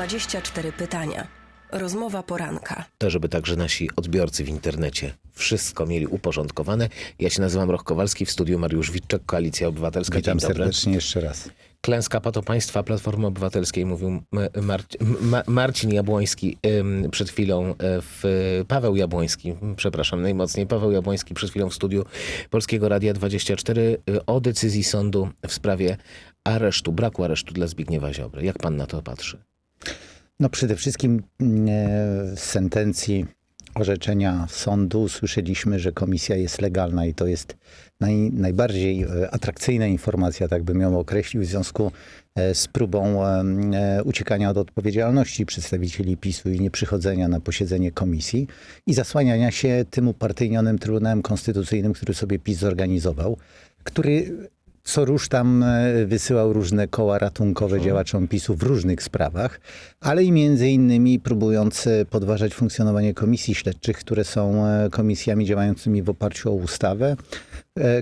24 pytania. Rozmowa poranka. To, żeby także nasi odbiorcy w internecie wszystko mieli uporządkowane. Ja się nazywam Roch Kowalski, w studiu Mariusz Witczek, Koalicja Obywatelska. Witam Dzień dobry. serdecznie jeszcze raz. Klęska pato państwa Platformy Obywatelskiej, mówił Marci- Ma- Marcin Jabłoński przed chwilą, y, w, Paweł Jabłoński, przepraszam najmocniej, Paweł Jabłoński przed chwilą w studiu Polskiego Radia 24 y, o decyzji sądu w sprawie aresztu, braku aresztu dla Zbigniewa Ziobry. Jak pan na to patrzy? No przede wszystkim mm, e, sentencji orzeczenia sądu słyszeliśmy, że komisja jest legalna i to jest naj, najbardziej e, atrakcyjna informacja, tak bym ją określił, w związku e, z próbą uciekania od odpowiedzialności przedstawicieli PiSu i nieprzychodzenia na posiedzenie komisji i zasłaniania się tym upartyjnionym Trybunałem Konstytucyjnym, który sobie PiS zorganizował, który co rusz tam e, wysyłał różne koła ratunkowe działaczom PiSu w różnych sprawach, ale i między innymi próbując e, podważać funkcjonowanie komisji śledczych, które są e, komisjami działającymi w oparciu o ustawę.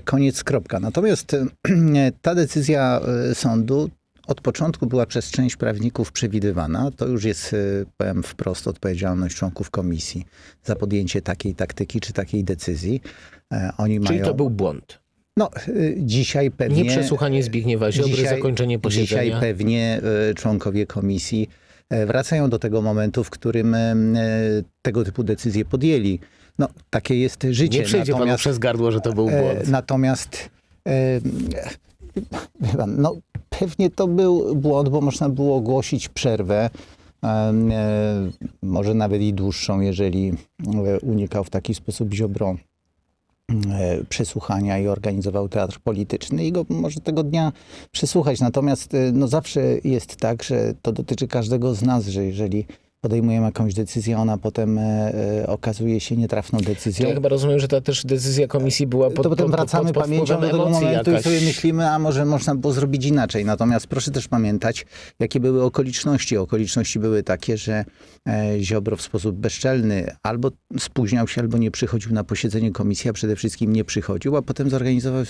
Koniec, kropka. Natomiast ta decyzja sądu od początku była przez część prawników przewidywana. To już jest, powiem wprost, odpowiedzialność członków komisji za podjęcie takiej taktyki czy takiej decyzji. Oni Czyli mają... to był błąd. No, y, dzisiaj pewnie... Nieprzesłuchanie Zbigniewa Ziobry, zakończenie posiedzenia. Dzisiaj pewnie y, członkowie komisji e, wracają do tego momentu, w którym e, tego typu decyzje podjęli. No, takie jest życie. Nie przejdzie panu Natomiast- przez gardło, że to był E, błąd. Natomiast no, pewnie to był błąd, bo można było ogłosić przerwę, może nawet i dłuższą, jeżeli unikał w taki sposób Ziobro przesłuchania i organizował teatr polityczny i go może tego dnia przesłuchać. Natomiast e, no, zawsze jest tak, że to dotyczy każdego z nas, że jeżeli podejmujemy jakąś decyzję, ona potem e, e, okazuje się nietrafną decyzją. Ja chyba rozumiem, że ta też decyzja komisji była pod, to potem wracamy pod, pod pamięcią do tego momentu jakaś. i sobie myślimy, a może można było zrobić inaczej. Natomiast proszę też pamiętać, jakie były okoliczności. Okoliczności były takie, że e, Ziobro w sposób bezczelny albo spóźniał się, albo nie przychodził na posiedzenie komisji, a przede wszystkim nie przychodził, a potem zorganizował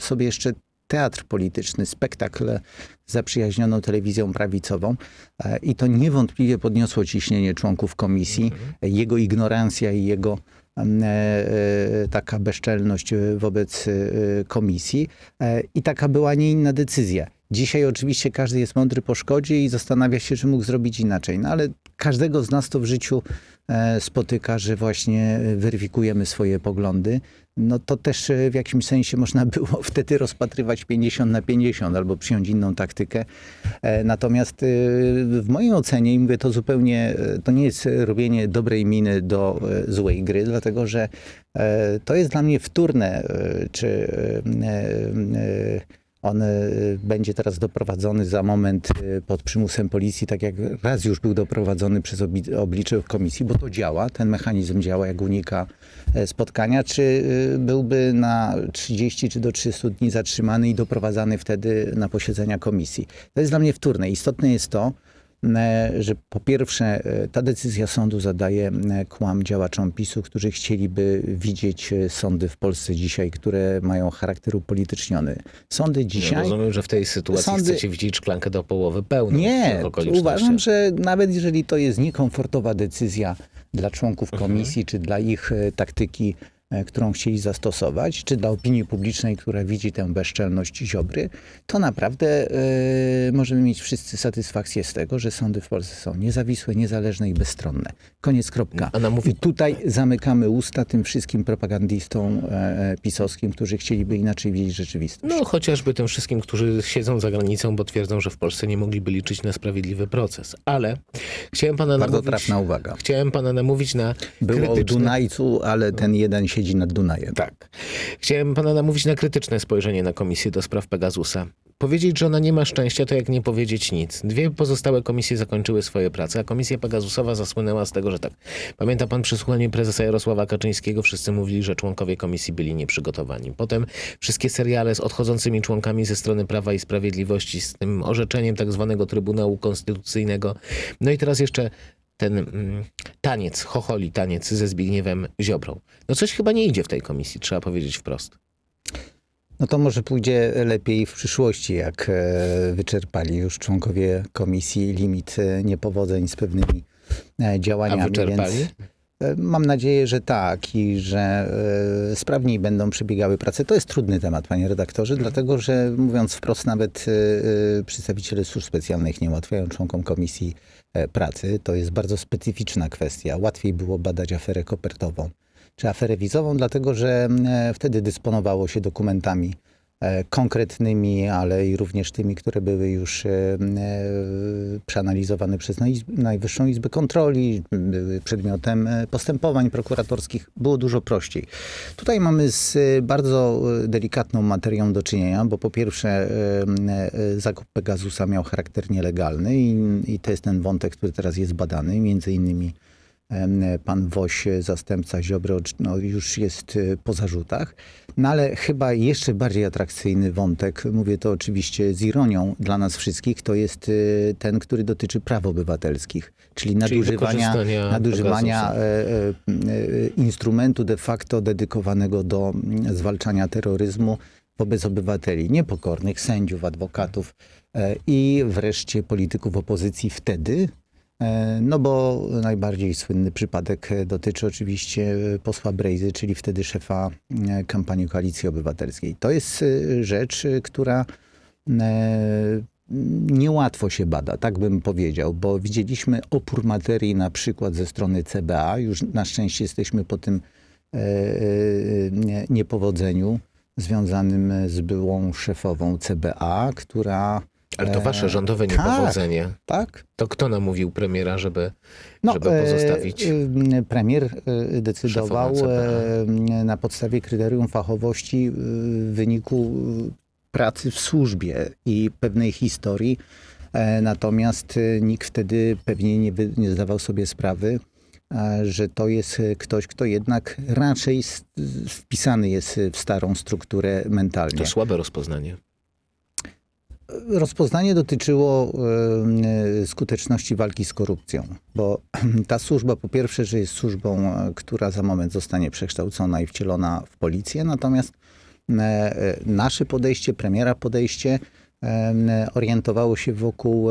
sobie jeszcze teatr polityczny, spektakl zaprzyjaźnioną telewizją prawicową e, i to niewątpliwie podniosło ciśnienie członków komisji. Jego ignorancja i jego em, e, e, taka bezczelność wobec komisji i taka była nie inna decyzja. Dzisiaj oczywiście każdy jest mądry po szkodzie i zastanawia się, czy mógł zrobić inaczej, no ale każdego z nas to w życiu spotyka, że właśnie weryfikujemy swoje poglądy. No to też e, w jakimś sensie można było wtedy rozpatrywać 50 na 50 albo przyjąć inną taktykę. E, Natomiast e, w mojej ocenie, i mówię to zupełnie, e, to nie jest robienie dobrej miny do e, złej gry, dlatego że e, to jest dla mnie wtórne, e, czy e, e, on e, będzie teraz doprowadzony za moment e, pod przymusem policji, tak jak raz już był doprowadzony przez oblicze komisji, bo to działa, ten mechanizm działa, jak unika e, spotkania, czy e, byłby na 30 czy do 300 dni zatrzymany i doprowadzany wtedy na posiedzenia komisji. To jest dla mnie wtórne. Istotne jest to, że po pierwsze e, ta decyzja sądu zadaje e, kłam działaczom PiSu, którzy chcieliby widzieć e, sądy w Polsce dzisiaj, które mają charakter upolityczniony. Sądy Ja dzisiaj... rozumiem, że w tej sytuacji Sądy- chcecie widzieć szklankę do połowy pełną. Nie, uważam, że nawet jeżeli to jest niekomfortowa decyzja dla członków Mhm. komisji, czy dla ich e, taktyki, e, którą chcieli zastosować, czy dla opinii publicznej, która widzi tę bezczelność Ziobry, to naprawdę e, możemy mieć wszyscy satysfakcję z tego, że sądy w Polsce są niezawisłe, niezależne i bezstronne. Koniec, kropka. A nam mówi- I tutaj zamykamy usta tym wszystkim propagandistom e, e, pisowskim, którzy chcieliby inaczej widzieć rzeczywistość. No chociażby tym wszystkim, którzy siedzą za granicą, bo twierdzą, że w Polsce nie mogliby liczyć na sprawiedliwy proces. Ale chciałem pana Bardzo namówić... trafna uwaga. Chciałem pana namówić na Było o krytyczne... Dunajcu, ale ten jeden siedzi nad Dunajem. Tak. Chciałem pana namówić na krytyczne spojrzenie na komisję do spraw Pegasusa. Powiedzieć, że ona nie ma szczęścia, to jak nie powiedzieć nic. Dwie pozostałe komisje zakończyły swoje prace, a komisja Pegasusowa zasłynęła z tego, że tak. Pamięta pan przesłuchanie prezesa Jarosława Kaczyńskiego? Wszyscy mówili, że członkowie komisji byli nieprzygotowani. Potem wszystkie seriale z odchodzącymi członkami ze strony Prawa i Sprawiedliwości, z tym orzeczeniem tak zwanego Trybunału Konstytucyjnego. No i teraz jeszcze ten mm, taniec, chocholi taniec ze Zbigniewem Ziobrą. No coś chyba nie idzie w tej komisji, trzeba powiedzieć wprost. No to może pójdzie lepiej w przyszłości, jak e, wyczerpali już członkowie komisji limit e, niepowodzeń z pewnymi e, A działaniami. wyczerpali? Więc mam nadzieję, że tak i że e, sprawniej będą przebiegały prace. To jest trudny temat, panie redaktorze, dlatego że mówiąc wprost, nawet e, e, przedstawiciele służb specjalnych nie ułatwiają członkom komisji e, pracy. To jest bardzo specyficzna kwestia. Łatwiej było badać aferę kopertową czy aferę wizową, dlatego że e, wtedy dysponowało się dokumentami e, konkretnymi, ale i również tymi, które były już e, e, przeanalizowane przez Naj- Najwyższą Izbę Kontroli, były przedmiotem e, postępowań prokuratorskich. Było dużo prościej. Tutaj mamy z e, bardzo e, delikatną materią do czynienia, bo po pierwsze e, e, zakup Pegasusa miał charakter nielegalny i, i to jest ten wątek, który teraz jest badany, między innymi Pan Woś, zastępca Ziobro, no, już jest e, po zarzutach. No ale chyba jeszcze bardziej atrakcyjny wątek, mówię to oczywiście z ironią dla nas wszystkich, to jest e, ten, który dotyczy praw obywatelskich, czyli nadużywania, wykorzystania nadużywania e, e, e, instrumentu de facto dedykowanego do mm, zwalczania terroryzmu wobec obywateli, niepokornych, sędziów, adwokatów i wreszcie polityków opozycji wtedy, No bo najbardziej słynny przypadek e, dotyczy oczywiście e, posła Brejzy, czyli wtedy szefa e, kampanii Koalicji Obywatelskiej. To jest e, rzecz, e, która e, niełatwo się bada, tak bym powiedział, bo widzieliśmy opór materii na przykład ze strony CBA. Już na szczęście jesteśmy po tym e, e, nie- niepowodzeniu związanym z byłą szefową CBA, która... Ale to wasze e, rządowe tak, niepowodzenie. Tak, To kto namówił premiera, żeby, no, żeby pozostawić? E, e, premier e, decydował e, na podstawie kryterium fachowości e, w wyniku e, pracy w służbie i pewnej historii. E, Natomiast e, nikt wtedy pewnie nie, nie zdawał sobie sprawy, e, że to jest e, ktoś, kto jednak raczej wpisany jest w starą strukturę mentalnie. To słabe rozpoznanie. Rozpoznanie dotyczyło e, skuteczności walki z korupcją, bo ta służba po pierwsze, że jest służbą, e, która za moment zostanie przekształcona i wcielona w policję, natomiast e, nasze podejście, premiera podejście orientowało się wokół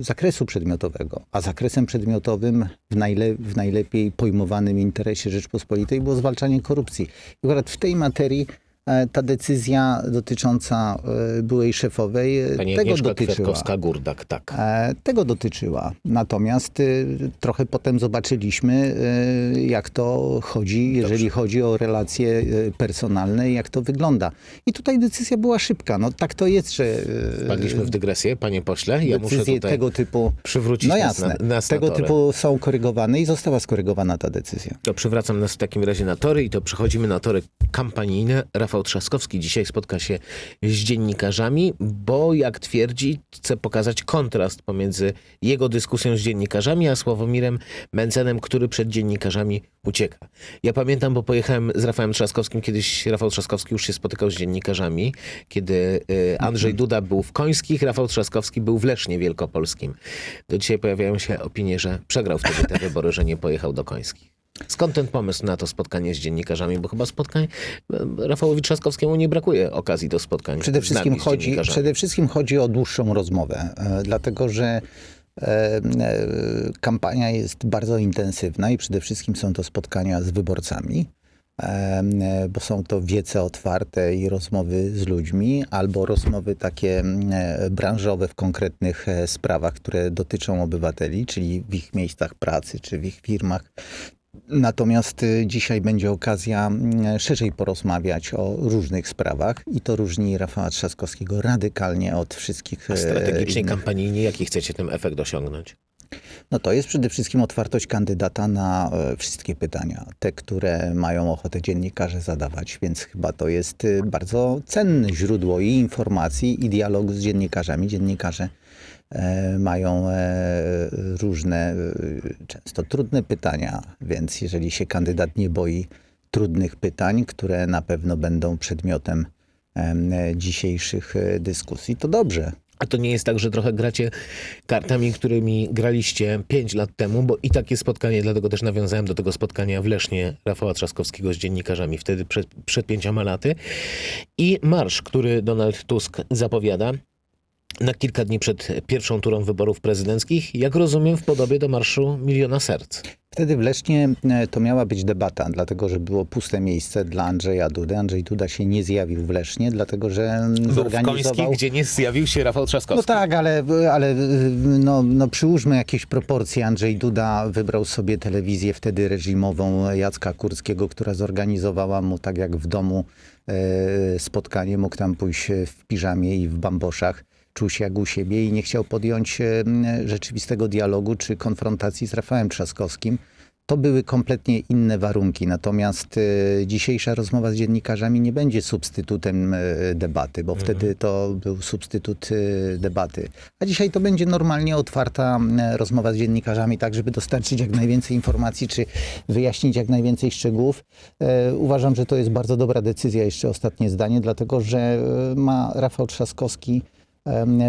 zakresu przedmiotowego, a zakresem przedmiotowym w, najle, w najlepiej pojmowanym interesie Rzeczpospolitej było zwalczanie korupcji. I akurat w tej materii ta decyzja dotycząca e, byłej szefowej e, Pani tego Agnieszka dotyczyła. Kwiatkowska-Gurdak, tak. E, Tego dotyczyła. Natomiast trochę potem zobaczyliśmy, jak to chodzi, jeżeli chodzi o relacje personalne, jak to wygląda. I tutaj decyzja była szybka. No tak to jest, że Wpadliśmy w dygresję, panie pośle. Ja muszę tutaj tego typu, przywrócić no nas jasne, na, nas tego na typu są korygowane i została skorygowana ta decyzja. To przywracam nas w takim razie na tory i to przechodzimy na tory kampanijne. Rafał Trzaskowski dzisiaj spotka się z dziennikarzami, bo jak twierdzi, chce pokazać kontrast pomiędzy jego dyskusją z dziennikarzami, a Sławomirem Mencenem, który przed dziennikarzami ucieka. Ja pamiętam, bo pojechałem z Rafałem Trzaskowskim, kiedyś Rafał Trzaskowski już się spotykał z dziennikarzami, kiedy y, Andrzej Duda był w Końskich, Rafał Trzaskowski był w Lesznie Wielkopolskim. Do dzisiaj pojawiają się opinie, że przegrał wtedy te wybory, że nie pojechał do Końskich. Skąd ten pomysł na to spotkanie z dziennikarzami? Bo chyba spotkań e, Rafałowi Trzaskowskiemu nie brakuje okazji do spotkań. Przede wszystkim, chodzi, przede wszystkim chodzi o dłuższą rozmowę, e, dlatego że e, kampania jest bardzo intensywna i przede wszystkim są to spotkania z wyborcami, bo są to wiece otwarte i rozmowy z ludźmi, albo rozmowy takie branżowe w konkretnych sprawach, które dotyczą obywateli, czyli w ich miejscach pracy czy w ich firmach. Natomiast y, dzisiaj będzie okazja mm, szerzej porozmawiać o różnych sprawach i to różni Rafała Trzaskowskiego radykalnie od wszystkich A e, strategicznie, innych. kampanijnie, jaki chcecie tym efekt osiągnąć? No to jest przede wszystkim otwartość kandydata na e, wszystkie pytania, te, które mają ochotę dziennikarze zadawać, więc chyba to jest y, bardzo cenne źródło i informacji, i dialogu z dziennikarzami. Dziennikarze mają e, różne, e, często trudne pytania, więc jeżeli się kandydat nie boi trudnych pytań, które na pewno będą przedmiotem em, dzisiejszych e, dyskusji, to dobrze. A to nie jest tak, że trochę gracie kartami, którymi graliście 5 lat temu, bo i takie spotkanie, dlatego też nawiązałem do tego spotkania w Lesznie Rafała Trzaskowskiego z dziennikarzami wtedy przed, przed pięcioma laty. I marsz, który Donald Tusk zapowiada na kilka dni przed pierwszą turą wyborów prezydenckich, jak rozumiem, w podobie do Marszu Miliona Serc. Wtedy w Lesznie e, to miała być debata, dlatego że było puste miejsce dla Andrzeja Dudy. Andrzej Duda się nie zjawił w Lesznie, dlatego że Był w zorganizował... Końskich, gdzie nie zjawił się Rafał No Trzaskowski. tak, ale, ale no, no przyłóżmy jakieś proporcje. Andrzej Duda wybrał sobie telewizję wtedy reżimową Jacka Kurskiego, która zorganizowała mu tak jak w domu e, spotkanie. Mógł tam pójść w piżamie i w bamboszach. Czuł się jak u siebie i nie chciał podjąć e, rzeczywistego dialogu czy konfrontacji z Rafałem Trzaskowskim. To były kompletnie inne warunki, natomiast e, dzisiejsza rozmowa z dziennikarzami nie będzie substytutem e, debaty, bo wtedy to był substytut debaty. A dzisiaj to będzie normalnie otwarta rozmowa z dziennikarzami, tak żeby dostarczyć jak najwięcej informacji, czy wyjaśnić jak najwięcej szczegółów. Uważam, że to jest bardzo dobra decyzja, jeszcze ostatnie zdanie, dlatego że ma Rafał Trzaskowski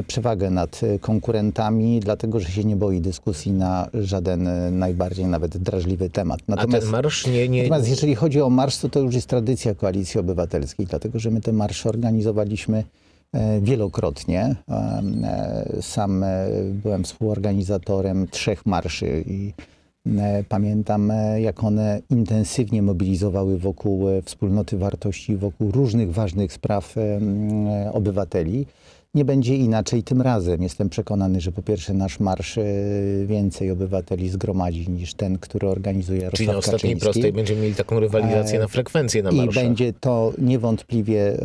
przewagę nad e, konkurentami, dlatego że się nie boi dyskusji na żaden e, najbardziej nawet drażliwy temat. A ten marsz nie... nie... Natomiast jeżeli chodzi o marsz, to to już jest tradycja Koalicji Obywatelskiej, dlatego że my te marsze organizowaliśmy e, wielokrotnie. E, Sam e, byłem współorganizatorem trzech marszy i pamiętam, jak one intensywnie mobilizowały wokół wspólnoty wartości, wokół różnych ważnych spraw obywateli. Nie będzie inaczej tym razem. Jestem przekonany, że po pierwsze nasz marsz e, więcej obywateli zgromadzi niż ten, który organizuje Jarosław Czyli na ostatniej Kaczyński. prostej będziemy mieli taką rywalizację E, na frekwencję na I marszach. będzie to niewątpliwie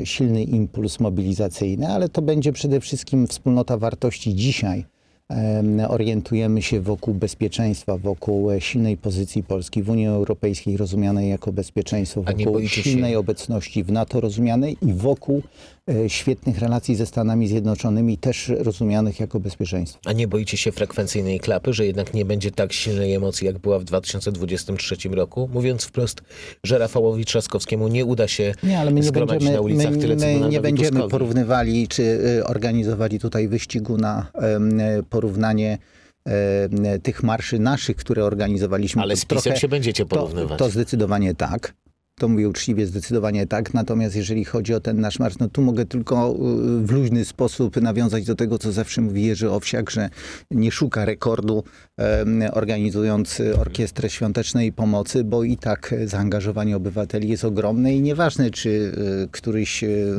e, silny impuls mobilizacyjny, ale to będzie przede wszystkim wspólnota wartości dzisiaj. Em, Orientujemy się wokół bezpieczeństwa, wokół silnej pozycji Polski w Unii Europejskiej rozumianej jako bezpieczeństwo, wokół boicie się- silnej obecności w NATO rozumianej i wokół świetnych relacji ze Stanami Zjednoczonymi też rozumianych jako bezpieczeństwo. A nie boicie się frekwencyjnej klapy, że jednak nie będzie tak silnej emocji, jak była w 2023 roku? Mówiąc wprost, że Rafałowi Trzaskowskiemu nie uda się Nie, ale my nie zgromadzić będziemy, na ulicach my, tyle, co my nie będziemy Tuskowi. porównywali, czy y, organizowali tutaj wyścigu na em, porównanie tych marszy naszych, które organizowaliśmy. Ale To z PiSem się będziecie to, porównywać. to zdecydowanie tak. To mówię uczciwie, zdecydowanie tak. Natomiast jeżeli chodzi o ten nasz marsz, no tu mogę tylko y, w luźny sposób nawiązać do tego, co zawsze mówi Jerzy Owsiak, że nie szuka rekordu organizując orkiestrę świątecznej pomocy, bo i tak zaangażowanie obywateli jest ogromne i nieważne, czy y, któryś, y,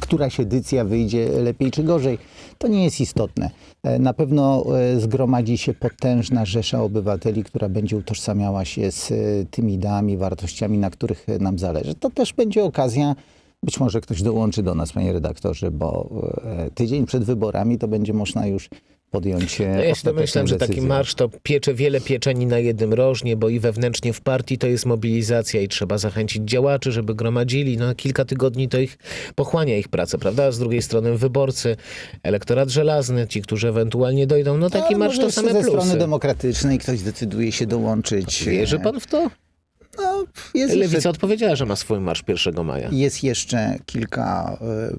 któraś edycja wyjdzie lepiej czy gorzej. To nie jest istotne. E, Na pewno e, zgromadzi się potężna rzesza obywateli, która będzie utożsamiała się z tymi ideami, wartościami, na których nam zależy. To też będzie okazja, być może ktoś dołączy do nas, panie redaktorze, bo e, tydzień przed wyborami to będzie można już podjąć e, No ja ostateczną domyślam, że taki marsz to piecze wiele pieczeni na jednym rożnie, bo i wewnętrznie w partii to jest mobilizacja i trzeba zachęcić działaczy, żeby gromadzili. No kilka tygodni to ich pochłania ich pracę, prawda? Z drugiej strony wyborcy, elektorat żelazny, ci, którzy ewentualnie dojdą. No taki Ale marsz to jeszcze same ze plusy. strony demokratycznej ktoś decyduje się dołączyć. Wierzy E, pan w to? No, jest jeszcze Lewica odpowiedziała, że ma swój marsz 1 maja. Jest jeszcze kilka e,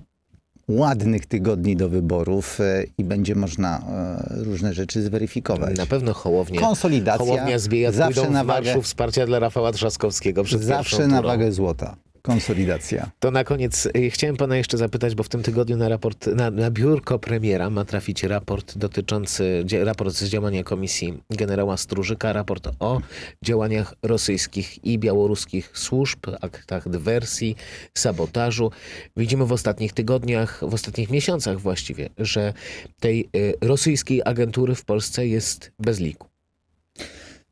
ładnych tygodni do wyborów e, i będzie można e, różne rzeczy zweryfikować. Na pewno Hołownia. Konsolidacja Hołownia z Biejat zawsze na wagę, wsparcia dla Rafała Trzaskowskiego zawsze na wagę złota. Konsolidacja. To na koniec y, chciałem pana jeszcze zapytać, bo w tym tygodniu na raport, na, na biurko premiera ma trafić raport dotyczący, raport z działania komisji generała Strużyka, raport o działaniach rosyjskich i białoruskich służb, aktach dywersji, sabotażu. Widzimy w ostatnich tygodniach, w ostatnich miesiącach właściwie, że tej y, rosyjskiej agentury w Polsce jest bez liku.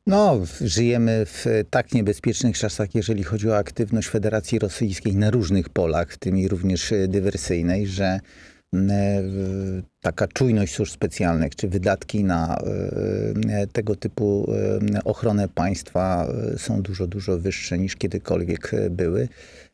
No, żyjemy w tak niebezpiecznych czasach, jeżeli chodzi o aktywność Federacji Rosyjskiej na różnych polach, w tym i również e, dywersyjnej, że e, taka czujność służb specjalnych, czy wydatki na e, tego typu ochronę państwa są dużo, dużo wyższe niż kiedykolwiek były.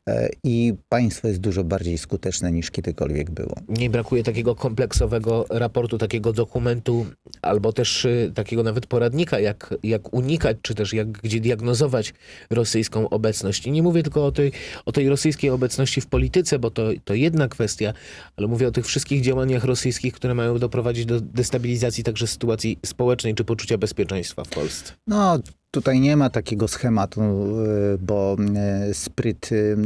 E, I państwo jest dużo bardziej skuteczne niż kiedykolwiek było. Nie brakuje takiego kompleksowego raportu, takiego dokumentu albo też y, takiego nawet poradnika, jak, jak unikać, czy też jak, gdzie diagnozować rosyjską obecność. I nie mówię tylko o tej, o tej rosyjskiej obecności w polityce, bo to, to jedna kwestia, ale mówię o tych wszystkich działaniach rosyjskich, które mają doprowadzić do destabilizacji także sytuacji społecznej czy poczucia bezpieczeństwa w Polsce. No, tutaj nie ma takiego schematu, y, bo y, spryt y,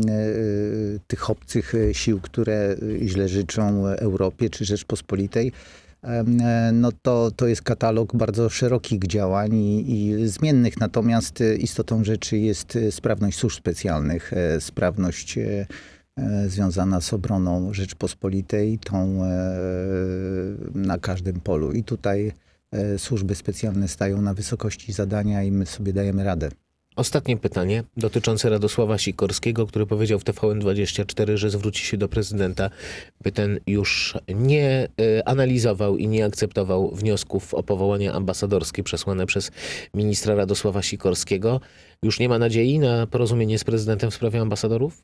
tych obcych sił, które źle życzą Europie czy Rzeczpospolitej, e, no to, to jest katalog bardzo szerokich działań i, i zmiennych. Natomiast istotą rzeczy jest sprawność służb specjalnych, e, sprawność e, e, związana z obroną Rzeczpospolitej, tą e, na każdym polu. I tutaj e, służby specjalne stają na wysokości zadania i my sobie dajemy radę. Ostatnie pytanie dotyczące Radosława Sikorskiego, który powiedział w TVN24, że zwróci się do prezydenta, by ten już nie e, analizował i nie akceptował wniosków o powołanie ambasadorskie przesłane przez ministra Radosława Sikorskiego. Już nie ma nadziei na porozumienie z prezydentem w sprawie ambasadorów?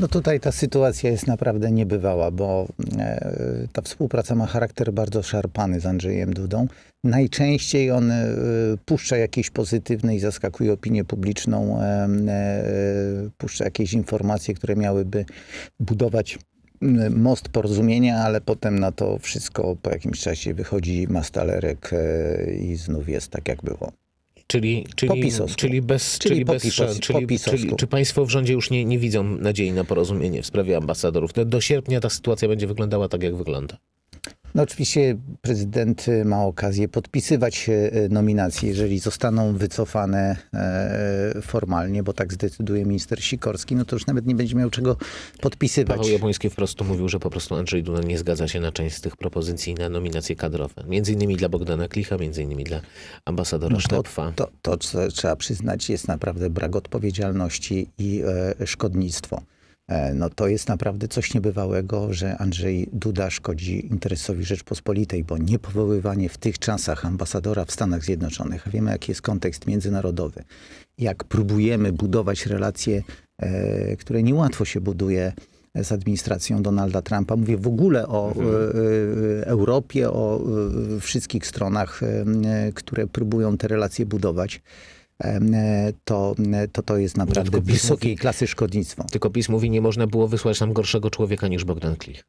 No tutaj ta sytuacja jest naprawdę niebywała, bo e, ta współpraca ma charakter bardzo szarpany z Andrzejem Dudą. Najczęściej on e, puszcza jakieś pozytywne i zaskakuje opinię publiczną, e, e, puszcza jakieś informacje, które miałyby budować most porozumienia, ale potem na to wszystko po jakimś czasie wychodzi mastalerek i znów jest tak, jak było. Czyli, czyli, czyli bez, Czyli czyli bez pisos- szan- po czyli, czyli, czy państwo w rządzie już nie, nie widzą nadziei na porozumienie w sprawie ambasadorów? Do sierpnia ta sytuacja będzie wyglądała tak, jak wygląda. No oczywiście prezydent y, ma okazję podpisywać y, nominacje, jeżeli zostaną wycofane e, formalnie, bo tak zdecyduje minister Sikorski, no to już nawet nie będzie miał czego podpisywać. Paweł Jabłoński wprost mówił, że po prostu Andrzej Duda nie zgadza się na część z tych propozycji na nominacje kadrowe. Między innymi dla Bogdana Klicha, między innymi dla ambasadora No to, Sztepfa. to, to, co trzeba przyznać, jest naprawdę brak odpowiedzialności i e, szkodnictwo. E, no to jest naprawdę coś niebywałego, że Andrzej Duda szkodzi interesowi Rzeczpospolitej, bo niepowoływanie w tych czasach ambasadora w Stanach Zjednoczonych, a wiemy jaki jest kontekst międzynarodowy, jak próbujemy budować relacje, e, które niełatwo się buduje z administracją Donalda Trumpa. Mówię w ogóle o e, e, Europie, o wszystkich stronach, które próbują te relacje budować. E, To, to, to jest naprawdę PiS wysokiej mówi- klasy szkodnictwo. Tylko PiS mówi, nie można było wysłać tam gorszego człowieka niż Bogdan Klich.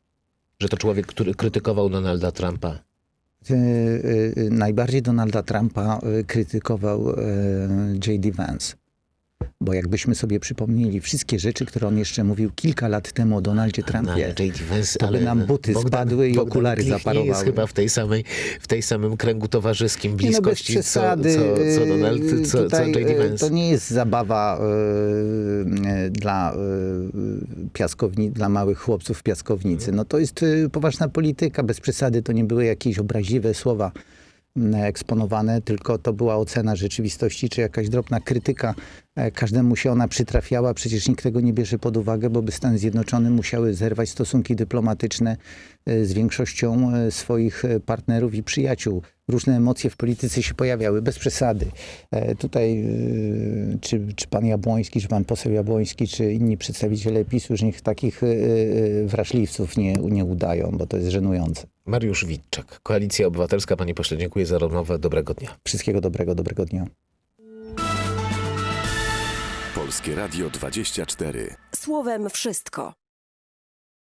Że to człowiek, który krytykował Donalda Trumpa. E, e, Najbardziej Donalda Trumpa e, krytykował e, J.D. Vance. Bo jakbyśmy sobie przypomnieli wszystkie rzeczy, które on jeszcze mówił kilka lat temu o Donaldzie No, Trumpie. Vance, to by ale nam buty spadły i Bogdan okulary nie jest zaparowały. chyba w tej samej, w tej samym kręgu towarzyskim no, bez bliskości, co, przesady. co, co Donald, Yy, co, co tutaj, J.D. yy, Vance. To nie jest zabawa yy, dla yy, piaskowni, dla małych chłopców w piaskownicy. No to jest yy, poważna polityka. Bez przesady to nie były jakieś obraźliwe słowa eksponowane, tylko to była ocena rzeczywistości, czy jakaś drobna krytyka. E, Każdemu się ona przytrafiała, przecież nikt tego nie bierze pod uwagę, bo by Stany Zjednoczone musiały zerwać stosunki dyplomatyczne e, z większością e, swoich e, partnerów i przyjaciół. Różne emocje w polityce się pojawiały, bez przesady. E, Tutaj e, czy, czy pan Jabłoński, czy pan poseł Jabłoński, czy inni przedstawiciele PiSu, już niech takich e, e, wrażliwców nie, nie udają, bo to jest żenujące. Mariusz Witczak, Koalicja Obywatelska. Panie pośle, dziękuję za rozmowę. Dobrego dnia. Wszystkiego dobrego, dobrego dnia. Polskie Radio 24. Słowem wszystko.